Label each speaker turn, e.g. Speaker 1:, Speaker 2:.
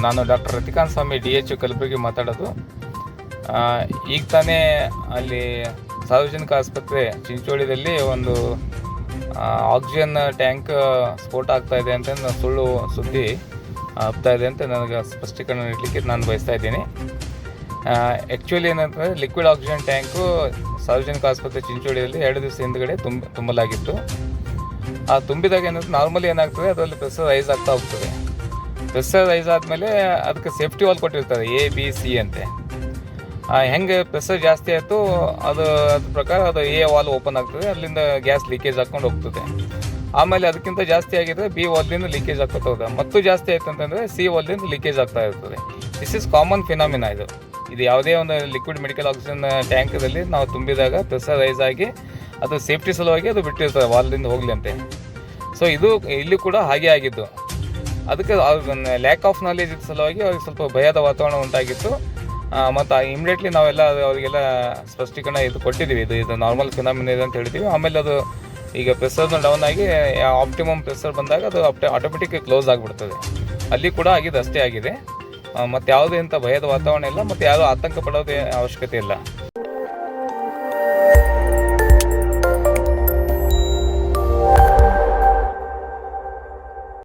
Speaker 1: ನಾನು doctor Ratikanth Swamy D H Kalaburagi ಮಾತಾಡೋದು. ಈಗ ತಾನೇ ಅಲ್ಲಿ ಸಾರ್ವಜನಿಕ ಆಸ್ಪತ್ರೆ ಚಿಂಚೋಳಿದಲ್ಲಿ ಒಂದು ಆಕ್ಸಿಜನ್ ಟ್ಯಾಂಕ್ ಸ್ಫೋಟ ಆಗ್ತಾ ಇದೆ ಅಂತ ಸುಳ್ಳು ಸುದ್ದಿ ಹಬ್ತಾ ಇದೆ ಅಂತ ನನಗೆ ಸ್ಪಷ್ಟೀಕರಣ ನೀಡಲಿಕ್ಕೆ ನಾನು ಬಯಸ್ತಾ ಇದ್ದೀನಿ. ಆ್ಯಕ್ಚುಲಿ ಏನಂತಂದರೆ ಲಿಕ್ವಿಡ್ ಆಕ್ಸಿಜನ್ ಟ್ಯಾಂಕು ಸಾರ್ವಜನಿಕ ಆಸ್ಪತ್ರೆ ಚಿಂಚೋಳಿಯಲ್ಲಿ ಎರಡು ದಿವಸ ಹಿಂದ್ಗಡೆ ತುಂಬ, ತುಂಬಲಾಗಿತ್ತು. ಆ, ತುಂಬಿದಾಗ ಏನಂದ್ರೆ ನಾರ್ಮಲಿ ಏನಾಗ್ತದೆ, ಅದರಲ್ಲಿ ಪ್ರೆಸರ್ ರೈಸ್ ಆಗ್ತಾ ಹೋಗ್ತದೆ. ಪ್ರೆಷರ್ ರೈಸ್ ಆದಮೇಲೆ ಅದಕ್ಕೆ ಸೇಫ್ಟಿ ವಾಲ್ ಕೊಟ್ಟಿರ್ತಾರೆ ಎ ಬಿ ಸಿ ಅಂತೆ. ಹೆಂಗೆ ಪ್ರೆಸರ್ ಜಾಸ್ತಿ ಆಯಿತು ಅದು, ಅದ್ರ ಪ್ರಕಾರ ಅದು ಎ ವಾಲ್ ಓಪನ್ ಆಗ್ತದೆ, ಅಲ್ಲಿಂದ ಗ್ಯಾಸ್ ಲೀಕೇಜ್ ಹಾಕ್ಕೊಂಡು ಹೋಗ್ತದೆ. ಆಮೇಲೆ ಅದಕ್ಕಿಂತ ಜಾಸ್ತಿ ಆಗಿದ್ರೆ ಬಿ ವಾಲ್ದಿಂದ ಲೀಕೇಜ್ ಆಗ್ತಾ ಮತ್ತು ಜಾಸ್ತಿ ಆಯ್ತು ಅಂತಂದರೆ ಸಿ ವಾಲ್ದಿಂದ ಲೀಕೇಜ್ ಆಗ್ತಾ ಇರ್ತದೆ. ದಿಸ್ ಇಸ್ ಕಾಮನ್ ಫಿನಾಮಿನಾ ಇದು. ಇದು ಯಾವುದೇ ಒಂದು ಲಿಕ್ವಿಡ್ ಮೆಡಿಕಲ್ ಆಕ್ಸಿಜನ್ ಟ್ಯಾಂಕದಲ್ಲಿ ನಾವು ತುಂಬಿದಾಗ ಪ್ರೆಷರ್ ರೈಸ್ ಆಗಿ ಅದು ಸೇಫ್ಟಿ ಸಲುವಾಗಿ ಅದು ಬಿಟ್ಟಿರ್ತದೆ ವಾಲ್ದಿಂದ ಹೋಗಲಿ ಅಂತೆ. ಸೊ ಇದು ಇಲ್ಲಿ ಕೂಡ ಹಾಗೆ ಆಗಿದ್ದು. ಅದಕ್ಕೆ ಲ್ಯಾಕ್ ಆಫ್ ನಾಲೆಜ್ ಸಲುವಾಗಿ ಅವ್ರಿಗೆ ಸ್ವಲ್ಪ ಭಯದ ವಾತಾವರಣ ಉಂಟಾಗಿತ್ತು. ಮತ್ತು ಇಮಿಡಿಯೇಟ್ಲಿ ನಾವೆಲ್ಲ ಅವರಿಗೆಲ್ಲ ಸ್ಪಷ್ಟೀಕರಣ ಇದು ಕೊಟ್ಟಿದ್ದೀವಿ ಇದು ಇದು ನಾರ್ಮಲ್ ಫಿನಾಮಿನ ಇದೆ ಅಂತ ಹೇಳ್ತೀವಿ ಆಮೇಲೆ ಅದು ಈಗ ಪ್ರೆಸರ್ನ ಡೌನ್ ಆಗಿ ಆಪ್ಟಿಮಮ್ ಪ್ರೆಸರ್ ಬಂದಾಗ ಅದು ಆಟೋಮೆಟಿಕ್ ಕ್ಲೋಸ್ ಆಗಿಬಿಡ್ತದೆ. ಅಲ್ಲಿ ಕೂಡ ಆಗಿದೆ, ಅಷ್ಟೇ ಆಗಿದೆ. ಮತ್ತು ಯಾವುದೇ ಇಂಥ ಭಯದ ವಾತಾವರಣ ಇಲ್ಲ, ಮತ್ತು ಯಾರೂ ಆತಂಕ ಪಡೋದೇ ಅವಶ್ಯಕತೆ ಇಲ್ಲ.